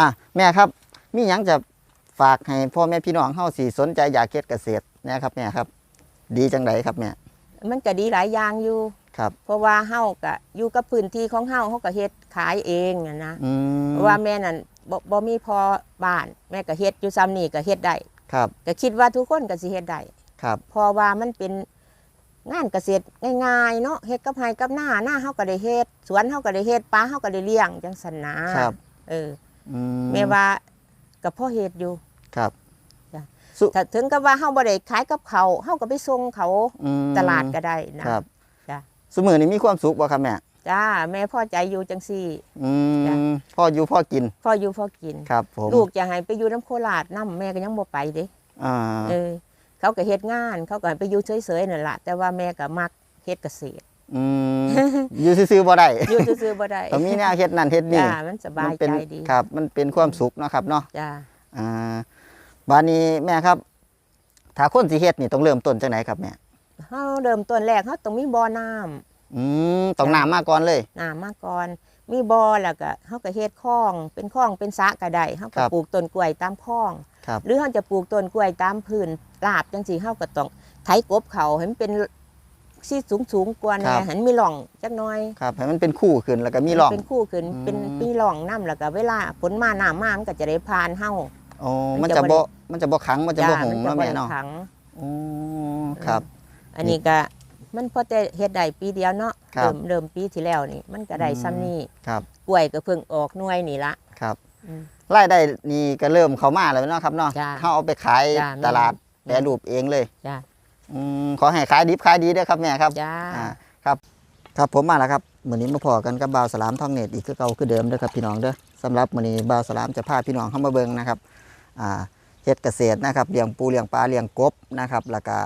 อะแม่ครับ มีหยังจะฝากให้พ่อแม่พี่น้องเฮาสิสนใจอยากเฮ็ดเกษตรนะครับแม่ครับ ดีจังไดครับแม่ มันก็ดีหลายอย่างอยู่ ครับ เพราะว่าเฮาก็อยู่กับพื้นที่ของเฮาเฮาก็เฮ็ดขายเองอะนะอืมเพราะว่าแม่นั่นบ่บ่มีพอบ้านแม่ก็เฮ็ดอยู่ซ้ำนี่ก็เฮ็ดได้ครับ ก็คิดว่าทุกคนก็สิเฮ็ดได้ครับ เพราะว่ามันเป็นงานเกษตรง่ายๆเนาะเฮ็ดกับไร่กับหน้าหน้าเฮาก็ได้เฮ็ดสวนเฮาก็ได้เฮ็ดปลาเฮาก็ได้เลี้ยงจังซั่นนะครับ เออ อืมแม่ว่าก็พอเฮ็ดอยู่ครับจ้ะสุถ้าถึงกับว่าเฮาบ่ได้ขายกับเขาวเฮาก็ไปส่งเขาอืมตลาดก็ได้นะ ครับจ้ะ สมือนี้มีความสุขบ่ครับแม่จ้าแม่พอใจอยู่จังซี่ อืจ้ะ มพ่ออยู่พ่อกินพออยู่พอกิน ครับ ผมลูกจะให้ไปอยู่น้ำโคราชน้ำแม่ก็ยังบ่ไปเด้อ่าเออเขาก็เฮ็ดงาน เขาก็ให้ไปอยู่เฉยๆนั่นล่ะแต่ว่าแม่ก็มักเฮ็ดเกษตร อืมอยู่ซื่อๆบ่ได้อยู่ซื่อๆบ่ได้ต้องมีแนวเฮ็ดนั่นเฮ็ดนี่จ้ามันสบายเป็นใจดีครับ มันเป็นความสุขเนาะครับเนาะจ้าอ่าบ้านนี้แม่ครับ ถ้าคนสิเฮ็ดนี่ต้องเริ่มต้นจังไหนครับแม่เฮาเริ่มต้นแรกเฮาต้องมีบ่อน้ำอืมต้องน้ำมาก่อนเลยน้ำมาก่อน มีบ่อแล้วก็เฮาก็เฮ็ดคลอง เป็นคลองเป็นสระก็ได้เฮาก็ปลูกต้นกล้วยตามคลองครับหรือเฮาจะปลูกต้นกล้วยตามพื้นราบจังซี่เฮาก็ต้องไถกบเขาให้มันเป็น ที่สูงๆกว่าแน่ให้มันมีร่องจักหน่อยครับให้มันเป็นคู่ขึ้นแล้วก็มีร่อง เป็นคู่ขึ้นอืม เป็นปีร่องน้ำแล้วก็เวลาฝนมาหน้ำมามันก็จะได้ผ่านเฮาโอ้มัมันนจะจะบ่ บ่มันจะบ่ขังมันจะบ่หงจ้าเนาะแม่เนาะได้ขังโอ้ครับ อันนี้ก็มันพอจะเฮ็ดได้ปีเดียวเนาะครับเริ่มเริ่มปีที่แล้วนี่ มันก็ได้อืม ซ้ำนี่ครับกล้วยก็เพิ่งออกหน่วยนี่ละ ครับรายได้นี่ก็เริ่มเข้ามาแล้วเนาะครับเนาะจ้าเขาเอาไปขายจ้าตลาดแปรรูปเองเลย จ้า อืมขอให้ขายดิบขายดีเด้อครับแม่ครับจ้า อ่าครับ ครับผมมาแล้วครับมื้อนี้มาพอกันกับบ่าวสลามท่องเน็ตอีกคือเก่าคือเดิมเด้อครับพี่น้องเด้อสำหรับมื้อนี้บ่าวสลามจะพาพี่น้องเข้ามาเบิ่งนะครับอ่าเฮ็ดเกษตรนะครับเลี้ยงปูเลี้ยงปลาเลี้ยงกบนะครับแล้วก็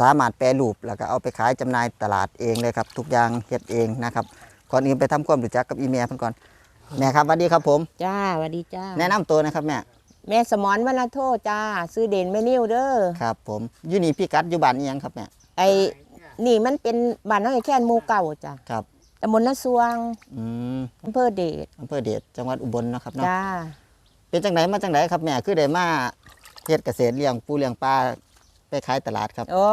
สามารถแปรรูปแล้วก็เอาไปขายจำหน่ายตลาดเองเลยครับ ทุกอย่างเฮ็ดเองนะครับก่อนอื่นไปทำความรู้จักกับอีเมียเพิ่นก่อนแม่ครับสวัสดีครับผม จ้าสวัสดีจ้า แนะนำตัวนะครับแม่ แม่สมอนวรรณโทจ้า ซื้อเด่นแม่นิ้วเด้อครับ ผมอยู่นี่พี่กัดอยู่บ้านอีหยังครับแม่ไอ้นี่มันเป็นบ้านน้อยแค่นหมู่เก่าจ้าครับตำบลนาสวงอืมอำเภอเดชอำเภอเดชจังหวัดอุบลเนาะครับเนาะจ้าเป็นจังไหนมาจังไหนครับแม่คือได้มาเฮ็ดเกษตรเลี้ยงปูเลี้ยงปลาไปขายตลาดครับ โอ้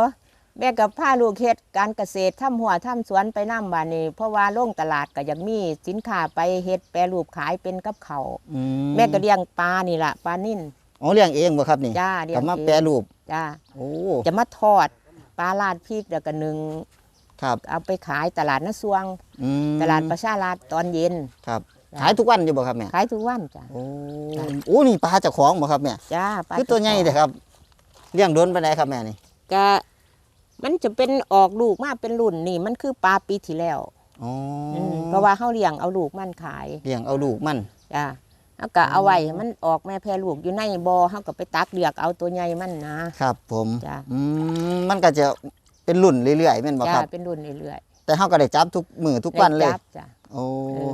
แม่กับพาลูกเฮ็ดการเกษตรทำหัวทำสวนไปน้ำบ้านนี้เพราะว่าลงตลาดก็อยากมีสินค้าไปเฮ็ดแปรรูปขายเป็นกับเขาวอืแม่ก็เลี้ยงปลานี่ล่ะปลานิ่น อ๋อเลี้ยงเองบ่ครับนี่จ้าเลี้ยก็งมาเอง แปรรูป จ้าโอ้จะมาทอดปลาลาดพริกแล้วก็หนึ่งครับเอาไปขายตลาดนาสวง อืมตลาดประชาราษฎร์ตอนเย็น ครับ จ้ะ ขายทุกวันอยู่บ่ครับแม่ขายทุกวันจ้ะ โอ้จ้ะ โอ้นี่ปลาเจ้าของบ่ครับแม่จ้าปลาคือตัวใหญ่เด้อครับเลี้ยงโดนปานใดครับแม่นี่ ก็ มันจะเป็นออกลูกมาเป็นรุ่นนี่มันคือปลาปีที่แล้วอ๋อออืมเพราะว่าเขาเลี้ยงเอาลูกมันขายเลี้ยงเอาลูกมัน จ้าแล้วก็เอาไว้ให้มันออกแม่แพรลูกอยู่ในบ่อเขาก็ไปตักเลือกเอาตัวใหญ่มันนะ ครับผมจ้ะ อืมมันก็จะเป็นรุ่นเรื่อยๆแม่นบ่จ้าครับ เป็นรุ่นเรื่อยแต่เฮาก็ได้จับทุกมื้อทุกๆวันเลย ได้จับจ้ะ โอ้ เออ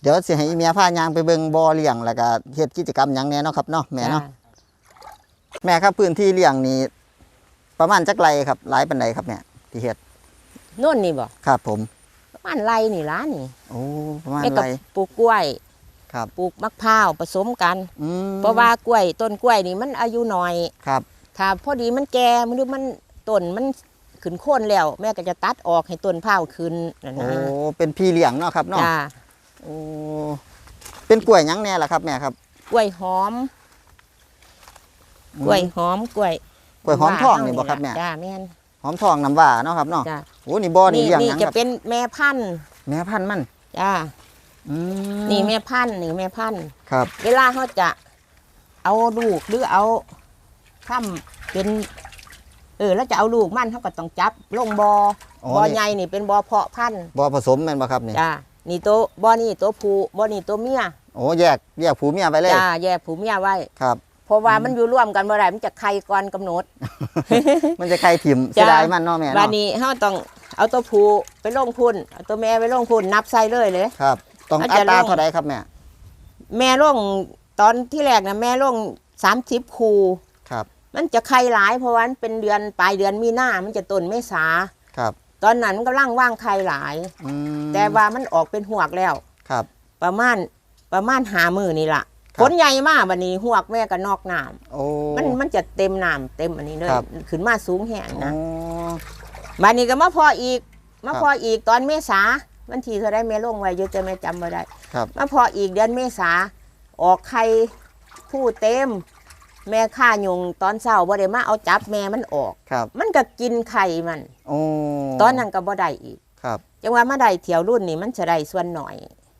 เดี๋ยวสิให้อีเมียพายางไปเบิ่งบ่อเลี้ยงแล้วก็เฮ็ดกิจกรรมหยังแหน่เนาะครับเนาะแม่เนาะจ้แม่ครับพื้นที่เลี้ยงนี่ ประมาณจักไรครับหลายปานใดครับแม่ที่เฮ็ดโน่นนี่บ่ครับผมประมาณไรนี่ล้านี่โอ้ประมาณแม่ไรก็ปลูกกล้วยครับปลูกมะพร้าวผสมกันอืมเพราะว่ากล้วยต้นกล้วยนี่มันอายุน้อยครับถ้าพอดีมันแก่มันหรือมันต้นมันขึ้นโค่นแล้ว แม่ก็จะตัดออกให้ต้นพร้าวขึ้นนั่นโอ้นะเป็นพี่เลี้ยงเนาะครับเนาะจ้าโอ้เป็นกล้วยหยังแน่ล่ะครับแม่ครับ กล้วยหอมอืมกล้วยหอมกล้วย กล้วยหอมทองนี่บ่ครับแม่จ้าแม่นหอมทองน้ำว่าเนาะครับเนาะจ้าโอ้นี่บ่อนี่นี่เลี้ยงหนี่ยังจะครับเป็นแม่พันธุ์แม่พันธุ์มันจ้าอืมนี่แม่พันธุ์นี่แม่พันธุ์ครับ เวลาเขาจะเอาลูกหรือเอาทำเป็น เออ แล้วจะเอาลูกมันเขาก็ต้องจับลงบออ๋อบ่อนี่ ใหญ่นี่เป็นบอเพาะพันธุ์บ่อผสมแม่นบ่ครับนี่จ้านี่ตัวบ่อนี่ตัวผู้บ่อนี่ตัวเมียโอ้แยกแยกผัวเมียไปเลยจ้าแยกผู้เมียไว้ ครับ เพราะว่ามันอยู่ร่วมกันเมื่อไหร่มันจะไข่ก่อนกำหนด มันจะใครถิ่มเสียดายมันเนาะแม่บาเนาะนี้เขาต้องเอาตัวผู้ไปลงพุนเอาตัวแม่ไปลงพุนนับใส่เลยเลย ครับ ต้องมันอัจะตราลง เท่าใดครับแม่แม่ลงตอนที่แรกนะแม่ลงสามสิบคู ครับมันจะไข่หลายเพราะว่ามันเป็นเดือนปลายเดือนมีนามันจะต้นเมษา ครับตอนนั้นมันกำลังว่างไข่หลาย อืมแต่ว่ามันออกเป็นหวกแล้ว ครับประมาณประมาณหามือนี่ละ ครับฝนใหญ่มากบัดนี้หวกแม่ก็นอกน้ำโอ้มันมันจะเต็มน้ำเต็มอันนี้เลยครับขึ้นมาสูงแห้งอ๋นะอบัดนี้ก็มาพออีกมาครับพออีกตอนเมษาวันที่เท่าได้แม่ลงไว้อยู่แต่แม่จำบ่ได้ครับมาพออีกเดือนเมษาออกไข่ผู้เต็ม แม่ข้ายุงตอนเช้าบ่ได้มาเอาจับแม่มันออกครับมันก็กินไข่มันโอ้ตอนนั้นก็บ่ได้อีกครับจังว่ามาได้เที่ยวรุ่นนี่มันจะได้ส่วนหน่อย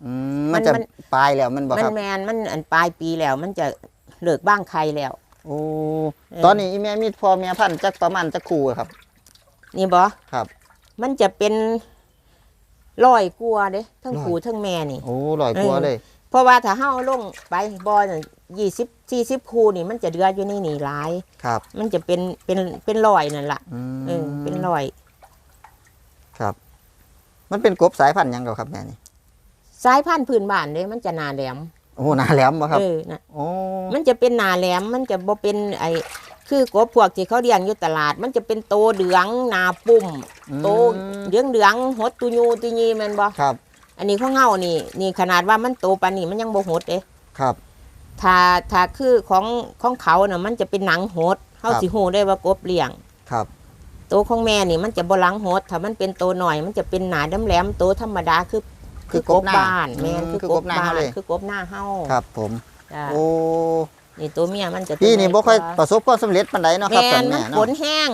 อืมมันจะมัน ปลายแล้วมันบ่มัคนรับ แมนมันอันปลายปีแล้ว มันจะเลิกบ้างไข่แล้ว โอ้เออ ตอนนี้อีแม่มีพ่อแม่พันธุ์จักประมาณจักคู่ครับ นี่บ่ครับ มันจะเป็นร้อยกลัวาเด้ทั้งร้อย ผูทั้งแม่นี่ โอ้ลอยกลัวเออ เลย เพราะว่าถ้าเฮาลงไปบ่อยี่สิบสี่สิบคูนี่ มันจะเดืออยู่นี่นี่หลาย ครับ มันจะเป็นเป็นเป็นรอยนั่นล่ะอืมเออเป็นรอย ครับ มันเป็นกบสายพันธุ์หยังเหรอครับแม่นี่ สายพันธุ์พื้นบ้านเด้มันจะหนาแหลมโอ้หนาแหลมบ่ครับเออนะโอ้มันจะเป็นหนาแหลมมันจะบ่เป็นไอ้คือกบพวกที่เขาเลี้ยงอยู่ตลาด มันจะเป็นโตเหลืองหนาปุ่ม โตอืมเหลืองเหลืองๆหดตุยูตุยีแม่นบ่ครับ อันนี้ของเฮานี่ นี่ขนาดว่ามันโตปานนี้มันยังบ่หดเด้ครับถ้าถ้าคือของของเขาน่ะมันจะเป็นหนังหดเฮาครับสิฮู้ได้ว่ากบเลี้ยงครับโตของแม่นี่มันจะบ่หลังหดถ้ามันเป็นโตหน่อย มันจะเป็นหนาดำแหลมโตธรรมดาคือ คือกบหน้าบ้านแม่นอืมคือคือกกบบหน้าบ้าเฮานเลยคือกบหน้าเฮาครับ ผมจ้ะโอ้นี่ตัวเมียมันจะพี่นี่บ่ค่อยปตัวระสบความสำเร็จปานใดเนาะครับแม่ตอนนมัแม่นฝเนาะนแห้ง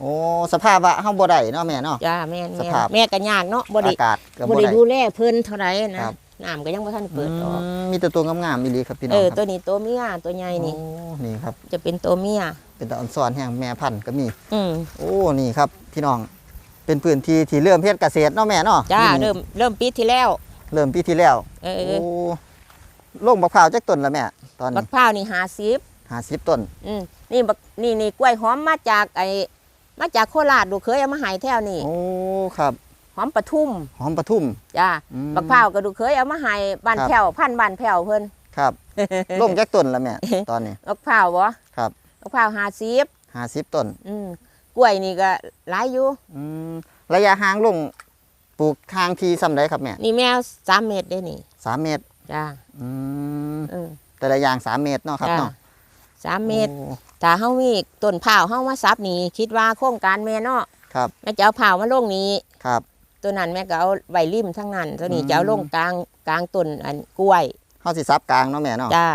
โอ้สภาพว่าเฮาบ่ได้เนาะแม่เนาะจ้าแม่นสแม่นภาพแม่ก็ยากเนาะบ่ได้อากาศก็บ่บ่ได้ได้ดูแลเพิ่นเท่าไหร่นะครับน้ำก็ยังบ่ทันเปิดออกอืมมีแต่ตัวงามๆอีหลีครับพี่น้เอองอคตัรัวนี้ตัวเมียตัวใหญ่นี่โอ้นี่ครับ จะเป็นตัวเมียเป็นตาอ่อนซ้อนแห่งแม่พันธุ์ก็มีอืมโอ้นี่ครับพี่น้อง เป็นพื้นที่ที่เริ่มเฮ็ดเกษตรเนาะแม่เนาะจ้านี่เริ่มเริ่มปีที่แล้ว เริ่มปีที่แล้วเออโอ้ลงบักพร้าวจักต้นแล้วแม่ ตอนบันี้กพร้าวนี่หาซิบห้าสิบต้น อืมนี่บักนี่นี่กล้วยหอมมาจากไอมาจากโคราชดูกเคยเอามาใหายแถวนี่โอ้ครับ หอมปทุมหอมปทุม จ้าอืมบักพร้าวก็ดูกเคยเอามาใหายบ้านครับ แผ่วพันบ้านแผ่วเพิ่น ครับ ลงจักต้นแล้วแม่ ตอนนี้ บักพร้าวบ่ครับ บักพร้าวหาซิบห้าสิบต้น อืม กล้วยนี่ก็หลายอยู่อืมระยะห่างลงปลูกทางทีซ้ำไดครับแม่นี่แมวสามเมตรได้นี่สามเมตรจ้าอืมเออแต่ละอย่างสามเมตรเนาะครับจ้าเนาะสามเมตรโอ้ถ้าเฮามีต้นพร้าวเฮามาซับนี่คิดว่าโครงการแม่เนาะครับแม่จะเอาพร้าวมาลงนี้ครับตัวนั้นแม่ก็เอาไว้ริมทั้งนั้นตัวนี้อืมจะเอาลงกลางกลางต้นอันกล้วยเฮาสิซับกลางเนาะแม่เนาะจ้า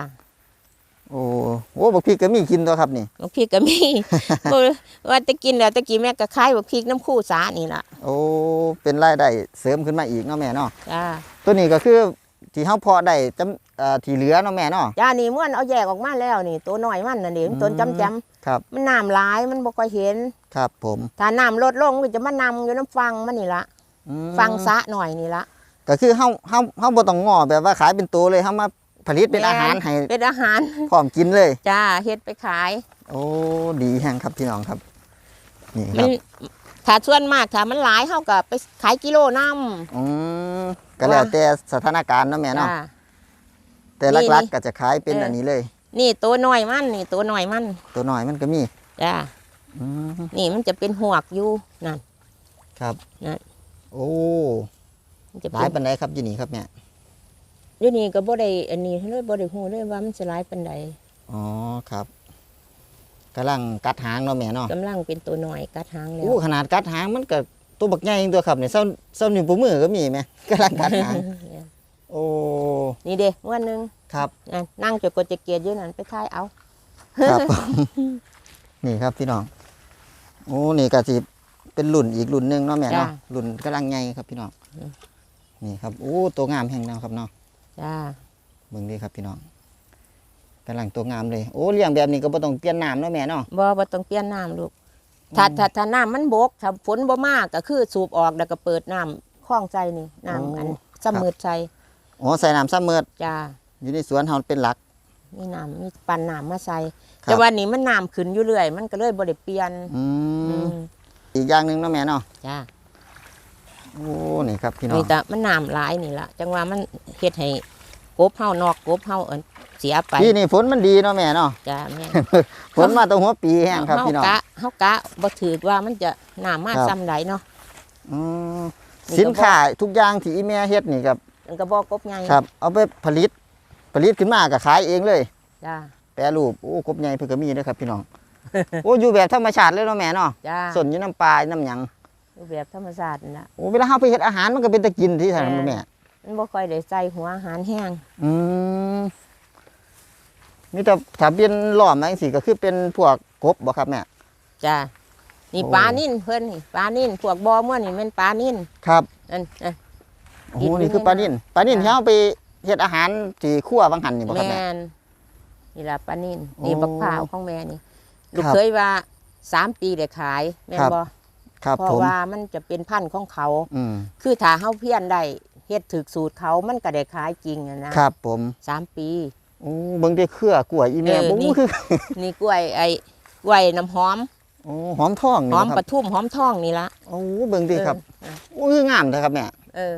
โอ้โหบักพริกก็มีกินตัวครับนี่บักพริกก็มีบ่ว่าจะกินแล้วตะกี้แม่ก็ขายบักพริกน้ำคู่สานี่ล่ะโอ้เป็นรายได้เสริมขึ้นมาอีกเนาะแม่เนาะจ้าตัวนี้ก็คือที่เฮาเพาะได้จำเอ่อที่เหลือเนาะแม่เนาะจ้านี่ม่วนเอาแยกออกมาแล้วนี่ ตัวน้อยมันนั่นเองอืมต้นจำจครับำมันน้ำหลายมันบ่ค่อยเห็นครับ ผมถ้าน้ำลดลงก็จะมานำอยู่น้ำฟังมันนี่ละอืมฟังสะหน่อยนี่ละก็คือเฮาเฮาเฮาบ่ต้องง้อแบบว่าขายเป็นตัวเลยเฮามา ผลิตเป็นแม่อาหารให้เป็นอาหารพร้อมกินเลย จ้าเฮ็ดไปขาย โอ้ดีแฮงครับพี่น้องครับ นี่คมัรับนถ้าส่วนมากถ้ามันหลายเฮาก็ไปขายกิโลน้อืมก็แล้วแต่สถานการณ์เนาะแม่ำเนาะจ้าแต่นี่หลักนี่ๆก็จะขายเป็นเอออัอันนี้เลย นี่ตัวน้อยมันนี่ตัวน้อยมัน ตัวน้อยมันก็มีจ้าอืมนี่มันจะเป็นหวกอยู่นั่น ครับนั่นโอ้มันจะหเป็ลายนปานใดครับอยู่นี่ครับแม่ อยู่นี่ก็บ่ได้อันนี้เลยบ่ได้ฮู้เลยว่ามันสิหลายปานใดอ๋อครับกำลังกัดหางเนาะแม่เนาะกำลังเป็นตัวน้อยกัดหางแล้วอู้ขนาดกัดหางมันก็ตัวบักใหญ่เองตัวครับเนี่ยเส้าเส้านิ้วโป้งมือก็มีไหมกำลังกัดหางโอ้นี่เด้วันหนึงครับนั่นนั่งจดกดจะเกียดอยู่นั่นไปถ่ายเอาครับนี่ครับพี่น้องโอ้นี่ก็สิเป็นรุ่นอีกรุ่นหนึงเนาะแม่เนาะจ้ะรุ่นกำลังใหญ่ครับพี่น้องอืมนี่ครับโอ้ตัวงามแห่งเนาะครับเนาะ จ้าเบิ่งดีครับพี่น้องกำลังตัวงามเลย โอ้เลี้ยงแบบนี้ก็บ่ต้องเปลี่ยนน้ำเนาะแม่เนาะบ่บ่ต้องเปลี่ยนน้ำลูกถ้าถ้าถ้าน้ำมันบกถ้าฝนบ่มากก็คือสูบออกแล้วก็เปิดน้ำคล้องใจนี่น้ำอันสมืดใจอ๋อใส่น้ำซ้ำเมือดจ้าอยู่ในสวนเฮาเป็นหลักมีน้ำมีปั่นน้ำมาใส่ครับแต่วันนี้มันน้ำขึ้นอยู่เรื่อย มันก็เลยบ่ได้เปลี่ยนอือืมมอีกอย่างหนึงเนาะแม่เนาะจ้า โอ้นี่ครับพี่น้องนี่แต่มันน้ำหลายนี่ละจังว่ามันเฮ็ดให้กบเฮานอกกบเฮาเอิ้นเสียไปพี่นี่ฝนมันดีเนาะแม่เนาะจ้าแม่ฝนมาแตั้งหัวปีแห้งครับเฮาพี่น้องกะเฮากะบ่ถือว่ามันจะน้ำมากครับซ้ำใดเนาะอืมนี่ก็สินค้าทุกอย่างที่อีแม่เฮ็ดนี่ครับมันก็บ่กบใหญ่ครับ เอาไปผลิตผลิตขึ้นมาก็ขายเองเลยจ้าแปรรูปโอ้กบใหญ่เพิ่นก็มีเด้อครับพี่น้องโอ้อยู่แบบธรรมชาติเลยเนาะแม่เนาะจ้าส่วนอยู่น้ำปลาน้ำหยัง รูปแบบธรรมชาตินั่นล่ะโอ้เวลาเฮาไปเฮ็ดอาหารมันก็เป็นตะกินที่ท่านนแม่มันบ่ค่อยได้ใส่หัวอาหารแห้งอืมมีแต่ถ้าเป็นล้อมมาจังซี่ก็คือเป็นพวกกบบ่ครับแม่ จ้านี่โอ้ ปลานิ่นเพิ่นนี่ปลานิ่นพวกบ่อม่วนนี่แม่นปลานิ่นครับ นั่นนั่นโอ้กินนี่คือได้ปลานิ่นปลานิ่นจ้ะที่เฮาไปเฮ็ดอาหารที่ครัวบางหันนี่บ่ครับแม่ แม่นนี่ล่ะปลานิ่นโอ้นี่บักพร้าวของแม่นี่ลูกครับเคยว่าสามปีได้ขายแม่นครับ บ่ ครับเพผราะมว่ามันจะเป็นพันธุ์ของเขา อืมคือถ้าเฮาเพี้ยนได้เฮ็ดถึกสูตรเขามันก็ได้ขายจริงอะนะครับผมสามปี โอ้เบิ่งได้เครือกล้วยอีแม่เออบ่นี่ คือนี่กล้วยไอ้กล้วยน้ำหอมโอ้หอมทองหนี่อมคปรับทุมหอมทองนี่ละโอ้เบิ่งดิครับเออโอ้คืองามเด้อครับแม่ เออ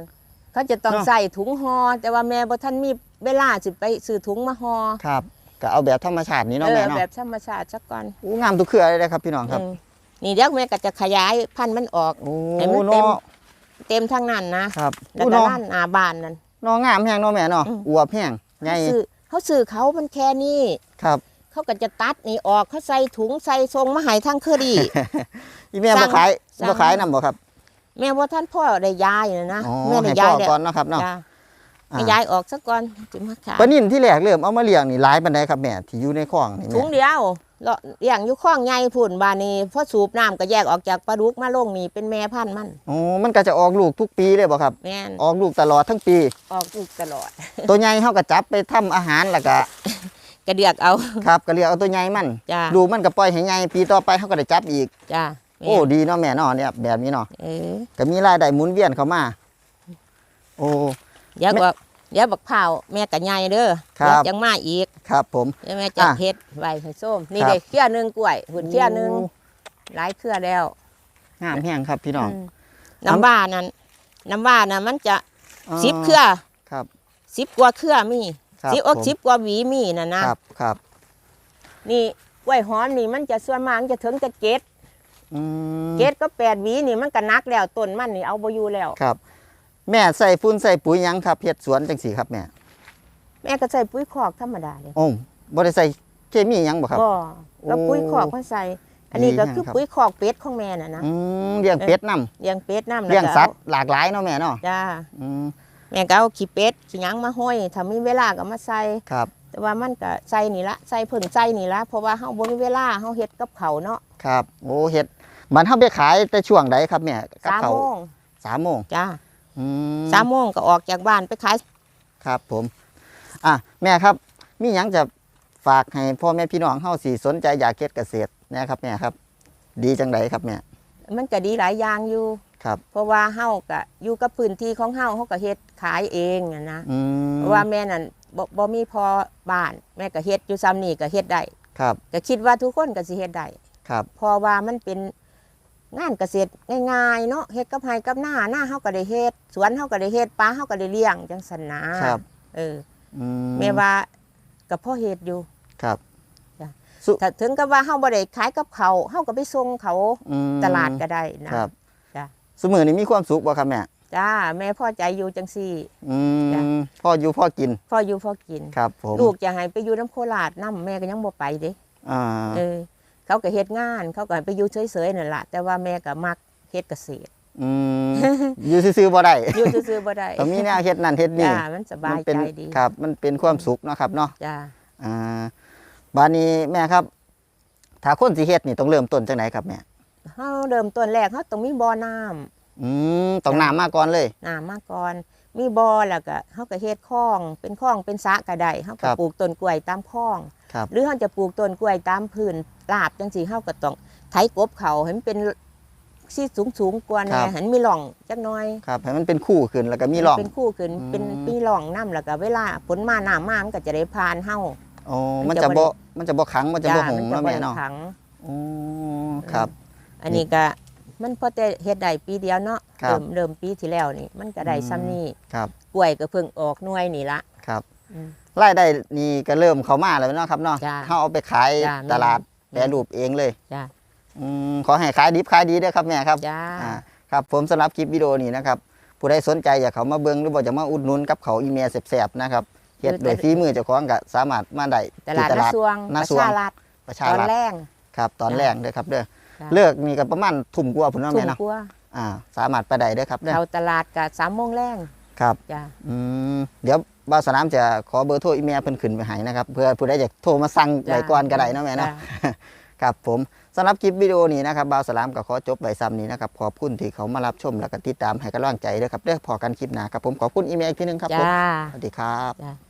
เขาจะต้องเนาะ ใส่ถุงห่อแต่ว่าแม่บ่ทันมีเวลาสิไปซื้อถุงมาห่อครับก็เอาแบบธรรมชาตินี่เนาะเอแม่อเนาะแบบธรรมชาติสักก่อนโอ้งามทุกเครือเลยนะครับพี่น้องครับ เออ นี่เดี๋ยวแม่ก็จะขยายพันธุ์มันออกโอ้ให้มันเต็มเนาะเต็มทั้งนั้นนะครับแล้วโอ้ก็เนาะร้านหน้าบ้านนั่น เนาะงามแฮงเนาะแม่เนาะอืม อวบแฮงใหญ่เขาซื้อเขาซื้อเขามันแค่นี้ครับเขาก็จะตัดนี่ออกเขาใส่ถุงใส่ทรงมาใหายทั้งเคอรี่อีแม่สั่บ่งขายสั่ง บ่ขายนำบ่ครับแม่ว่าท่านพ่อได้ย้ายนะนะอ๋อแม่ได้ให้ย้าพ่ยอแล้วก่อนเนาะครับเนาะจ้าอ่าให้ย้ายออกสักก่อนจึงมาขายปลานิ่นที่แรกเริ่มเอามาเลี้ยงนี่หลายปานใดครับแม่ที่อยู่ในคลองนี่ถุแม่งเดียว เลาะเลี้ยงอยู่ข้องใหญ่พุ่นบานนี้พอสูบน้ำก็แยกออกจากปลาดุกมาลงนี่เป็นแม่พันธุ์มันโอ้มันก็จะออกลูกทุกปีเลยบ่ครับ แม่นออกลูกตลอดทั้งปี ออกลูกตลอด ตัวใหญ่เฮาก็จับไปทำอาหารแล้วก็ กระเดือกเอา ครับก็เลี้ยงเอาตัวใหญ่มันจ้าลูกมันก็ปล่อยให้ใหญ่ปีต่อไปเฮาก็ได้จับอีก จ้าแม่โอ้ดีเนาะแม่เนาะเนี่ยแบบนี้เนาะเออก็มีรายได้หมุนเวียนเข้ามา โอ้เดี๋ยวก็ เดี๋ยวบักเผาวแม่กะใหญ่เด้อครับ เดี๋ยวยังมาอีกครับผม เดี๋ยวแม่จะอะเฮ็ดไว้ให้ส้มนี่ครับ เด็กเครือหนึงกล้วยหุ่นเครือหนึงหลายเครือแล้วงามแห้งครับพี่น้องมน้ำว่านั้นน้ำว่านั้นมันจะสิบเครือครับ สิบกว่าเครือมีครับสิบอกผม สิบกว่าหวีมีน่ะนะ ครับครับนี่กล้วยหอมนี่มันจะส่วนมากมันจะถึงจะเกตอืมเกตก็แปดหวีนี่มันก็นักแล้วต้นมันนี่เอาบ่อยู่แล้ว ครับ แม่ใส่ฟุ้นใส่ปุ๋ยหยังครับเฮ็ดสวนจังสีครับแม่แม่ก็ใส่ปุ๋ยคอกธรรมดาเลยโอ้บ่ได้ใส่เคมีหยังบ่ครับ บ่ก็โอ้ปุ๋ยคอกมาใส่ อันนี้ก็ดีคือครับปุ๋ยคอกเป็ดของแม่น่ะนะอืมเลี้ยงเป็ดนํเลี้ยงเป็ดน้ำเลี้ยงแล้วก็สัตว์หลากหลายเนาะแม่เนาะจ้าอืมแม่ก็เอาขี้เป็ดขี้หยังมาห้อยถ้ามีเวลาก็มาใส่ ครับแต่ว่ามันก็ใส่นี่ละใส่เพิ่งใส่นี่ละเพราะว่าเฮาบ่มีเวลาเฮาเฮ็ดกับเขาวเนาะครับ โอ้เฮ็ดมันเฮาไปขายแต่ช่วงใดครับแม่กับสามเขาโมงสามโมงจ้า อืมสามโมงก็ออกจากบ้านไปขายครับผม อะแม่ครับ มีหยังจะฝากให้พ่อแม่พี่น้องเฮาสิสนใจอยากเฮ็ดเกษตรนะครับแม่ครับ ดีจังไดครับแม่มันก็ดีหลายอย่างอยู่ ครับ เพราะว่าเฮาก็อยู่กับพื้นที่ของเฮาเฮาก็เฮ็ดขายเองอะนะอืมเพราะว่าแม่นั่นบ่บ่มีพอบ้าน แม่ก็เฮ็ดอยู่ซ้ำนี่ก็เฮ็ดได้ครับก็คิดว่าทุกคนก็สิเฮ็ดได้ครับ เพราะว่ามันเป็น งานเกษตรง่ายๆเนาะเฮ็ดกับไร่กับหน้าหน้าเฮาก็ได้เฮ็ดสวนเฮาก็ได้เฮ็ดปลาเฮาก็ได้เลี้ยงจังซั่นนะครับ เอออืแม่ว่าก็พอเฮ็ดอยู่ครับจ้ะสุถ้าถึงกับว่าเฮาบ่ได้ขายกับเขาวเฮาก็ไปส่งเขาอืมตลาดก็ได้นะครับจ้ะสมือนี้มีความสุขบ่ครับแม่จ้าแม่พอใจอยู่จังซี่ อืจ้ะ มพ่ออยู่พ่อกินพออยู่พอกิน ครับผมลูกจะให้ไปอยู่น้ำโคราชน้ำแม่ก็ยังบ่ไปเด้อ่าเออ เขาก็เฮ็ดงาน เขาก็ให้ไปอยู่เฉยๆนั่นล่ะแต่ว่าแม่ก็มักเฮ็ดเกษตรอืมอยู่ซื่อๆบ่ได้อยู่ซื่อๆบ่ได้ต้องมีแนวเฮ็ดนั่นเฮ็ดนี่จ้ามันสบายมัเป็ใจนดีครับ มันเป็นความสุขเนาะครับเนาะจ้าอ่าบานนี้แม่ครับ ถ้าคนสิเฮ็ดนี่ต้องเริ่มต้นจังไหนครับแม่เฮาเริ่มต้นแรกเฮาต้องมีบ่อน้ำอืมต้องน้ำมาก่อนเลยน้ำมาก่อน มีบ่อแล้วก็เฮาก็เฮ็ดคลอง เป็นคลองเป็นสระก็ได้เฮาก็ปลูกต้นกล้วยตามคลอง ครับ หรือเฮาจะปลูกต้นกล้วยตามพื้นราบจังซี่เฮาก็ต้องไถกบเขาให้มันเป็นที่สูงๆกว่าแน่ให้มันมีร่องจักหน่อยครับให้มันเป็นคู่ขึ้นแล้วก็มีร่อง เป็นคู่ขึ้นเป็นอืมมีร่องน้ำแล้วก็เวลาฝนมาน้ำมามันก็จะได้ผ่านเฮาโอ้มัมันนจะจะบ่บ่ได้มันจะบ่ขังมันจะบ่หงมัเนาะบ่แม่ได้เนาะขังโอ้ครับ อันนี้ก็มันพอแต่เฮ็ดได้ปีเดียวเนาะครับเริ่มเริ่มปีที่แล้วนี่ มันก็ได้อืม ซ้ำนี่ครับกล้วยก็เพิ่งออกหน่วยนี่ละครับ อืม รายได้นี่ก็เริ่มเข้ามาแล้วเนาะครับเนาะจ้ะเฮาเอาไปขายจ้ะตลาดแม่แปรรูปเองเลยจ้าอืมขอให้ขายดิบขายดีเด้อครับแม่ครับ จ้า อ่าครับผมสำหรับคลิปวิดีโอนี้นะครับ ผู้ใดสนใจอยากเขามาเบิ้งหรือบอกจะมาอุดหนุนกับเขาวอีเมลแสบๆนะครับเเฮ็ดโดยฝีมือเจ้าของก็สามารถมาได้ตลาดที่นาสวงนาประสวงชารัฐประชาตอนรัฐแรงครับตอนจ้ะแรกเด้อครับเด้อจ้ะเลิกนี่ก็ประมาณทุ่มกว่าพุ่นเนาะทุ่แม่มเนาะกว่าอ่าสามารถไปได้เด้อครับเด้อเข้าตลาดกับสามโมงแรงครับจ้ะอืมเดี๋ยว บ่าวสนามจะขอเบอร์โทรอีเมลเพิ่นขึ้นไปให้นะครับเพื่อผู้ใดอยากโทรมาสั่งไว้ก่อนก็ได้เนาะแม่เนาะจ้ครับผมสำหรับคลิปวิดีโอนี้นะครับบ่าวสลามก็ขอจบไว้ซ้ำนี้นะครับขอบคุณที่เขามารับชมแล้วก็ติดตามให้กำลังใจด้วยครับเด้อพอกันคลิปหน้าครับผมขอบคุณอีเมลอีกทีหนึงครับผมจ้าสวัสดีครับจ้า